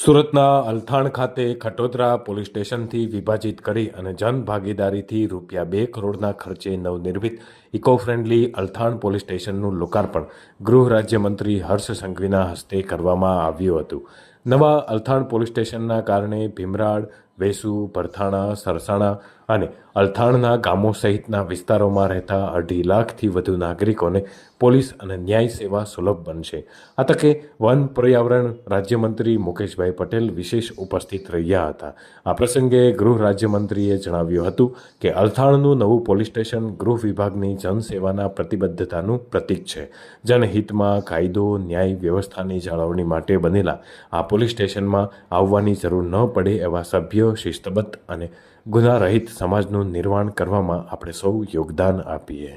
સુરતના અલથાણ ખાતે ખટોદરા પોલીસ સ્ટેશનથી વિભાજિત કરી અને જન ભાગીદારીથી રૂપિયા બે કરોડના ખર્ચે નવનિર્મિત ઇકો ફ્રેન્ડલી અલથાણ પોલીસ સ્ટેશનનું લોકાર્પણ ગૃહ રાજ્યમંત્રી હર્ષ સંઘવીના હસ્તે કરવામાં આવ્યું હતું. નવા અલથાણ પોલીસ સ્ટેશનના કારણે ભીમરાડ, વેસુ ભરથાણા સરસાણા અને અલથાણના ગામો સહિતના વિસ્તારોમાં રહેતા અઢી લાખથી વધુ નાગરિકોને પોલીસ અને ન્યાય સેવા સુલભ બનશે. આ તકે વન પર્યાવરણ રાજ્યમંત્રી મુકેશભાઈ પટેલ વિશેષ ઉપસ્થિત રહ્યા હતા. આ પ્રસંગે ગૃહ રાજ્યમંત્રીએ જણાવ્યું હતું કે અલથાણનું નવું પોલીસ સ્ટેશન ગૃહ વિભાગની જનસેવાના પ્રતિબદ્ધતાનું પ્રતીક છે. જનહિતમાં કાયદો, ન્યાય વ્યવસ્થાની જાળવણી માટે બનેલા આ પોલીસ સ્ટેશનમાં આવવાની જરૂર ન પડે એવા સભ્યો, શિસ્તબદ્ધ અને ગુનારહિત સમાજનું નિર્માણ કરવામાં આપણે સૌ યોગદાન આપીએ.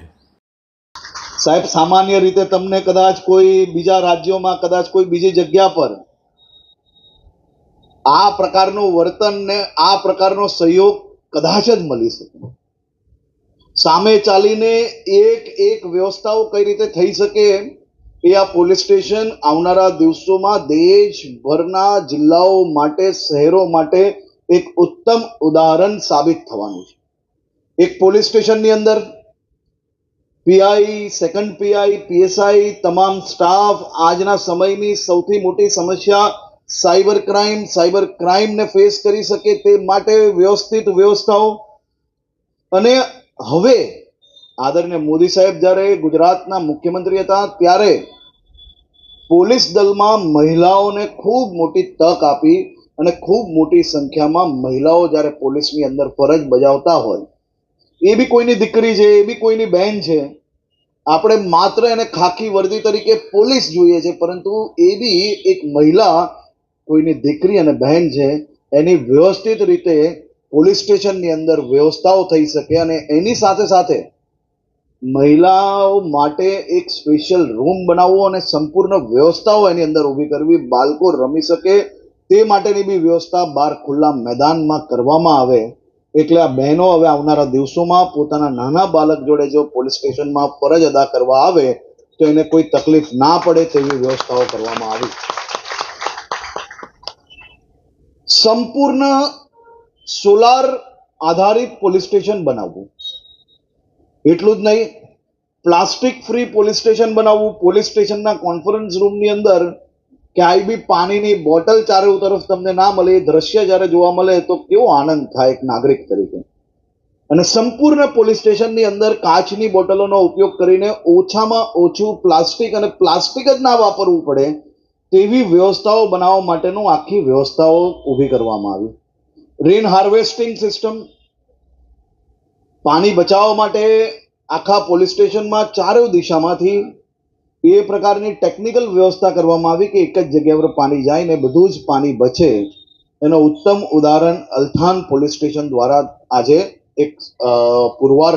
સાહેબ, સામાન્ય રીતે તમને કદાચ કોઈ બીજા રાજ્યોમાં, કદાચ કોઈ બીજી જગ્યા પર આ પ્રકારનું વર્તન ને આ પ્રકારનો સહયોગ કદાચ જ મળી શકે. સામે ચાલીને એક એક વ્યવસ્થાઓ કઈ રીતે થઈ શકે એ આ પોલીસ સ્ટેશન આવનારા દિવસોમાં દેશભરના જિલ્લાઓ માટે, શહેરો માટે એક ઉત્તમ ઉદાહરણ સાબિત થવાનું છે. એક પોલીસ સ્ટેશનની અંદર પીઆઈ, સેકન્ડ પીઆઈ, પીએસઆઈ તમામ સ્ટાફ આજના સમયની સૌથી મોટી સમસ્યા સાયબર ક્રાઇમ, સાયબર ક્રાઇમને ફેસ કરી શકે તે માટે વ્યવસ્થિત વ્યવસ્થાઓ. અને હવે આદરણીય મોદી સાહેબ જ્યારે ગુજરાતના મુખ્યમંત્રી હતા ત્યારે પોલીસ દળમાં મહિલાઓને ખૂબ મોટી તક આપી અને ખૂબ મોટી સંખ્યામાં મહિલાઓ જ્યારે પોલીસની અંદર ફરજ બજાવતા હોય, એ બી કોઈની દીકરી છે, એ બી કોઈની બહેન છે, આપણે માત્ર એને ખાખી વર્દી તરીકે પોલીસ જોઈએ છે, પરંતુ એ બી એક મહિલા, કોઈની દીકરી અને બહેન છે, એની વ્યવસ્થિત રીતે પોલીસ સ્ટેશનની અંદર વ્યવસ્થાઓ થઈ શકે અને એની સાથે સાથે મહિલાઓ માટે એક સ્પેશિયલ રૂમ બનાવવો અને સંપૂર્ણ વ્યવસ્થાઓ એની અંદર ઊભી કરવી, બાળકો રમી શકે, તે માટેની બી વ્યવસ્થા બહાર ખુલ્લા મેદાનમાં કરવામાં આવે. એટલે આ બહેનો હવે આવનારા દિવસોમાં પોતાના નાના બાળક જોડે જો પોલીસ સ્ટેશનમાં ફરજ અદા કરવા આવે, તો એને કોઈ તકલીફ ના પડે તેવી વ્યવસ્થાઓ કરવામાં આવી. સંપૂર્ણ સોલાર આધારિત પોલીસ સ્ટેશન બનાવવું. એટલું જ નહીં, પ્લાસ્ટિક ફ્રી પોલીસ સ્ટેશન બનાવવું, પોલીસ સ્ટેશનના કોન્ફરન્સ રૂમની અંદર ક્યાંય બી પાણીની બોટલ ચારે તરફ તમને ના મળે, એ દ્રશ્ય જ્યારે જોવા મળે તો કેવો આનંદ થાય એક નાગરિક તરીકે. અને સંપૂર્ણ પોલીસ સ્ટેશનની અંદર કાચની બોટલોનો ઉપયોગ કરીને ઓછામાં ઓછું પ્લાસ્ટિક અને પ્લાસ્ટિક જ ના વાપરવું પડે તેવી વ્યવસ્થાઓ બનાવવા માટેનું આખી વ્યવસ્થાઓ ઊભી કરવામાં આવી. રેન હાર્વેસ્ટિંગ સિસ્ટમ પાણી બચાવવા માટે આખા પોલીસ સ્ટેશનમાં ચારેય દિશામાંથી એ પ્રકારની ટેકનિકલ વ્યવસ્થા કરવામાં આવી કે એક જ જગ્યા પર પાણી જાય ને બધું જ પાણી બચે. એનો ઉત્તમ ઉદાહરણ અલથાણ પોલીસ સ્ટેશન દ્વારા આજે એક પુરવાર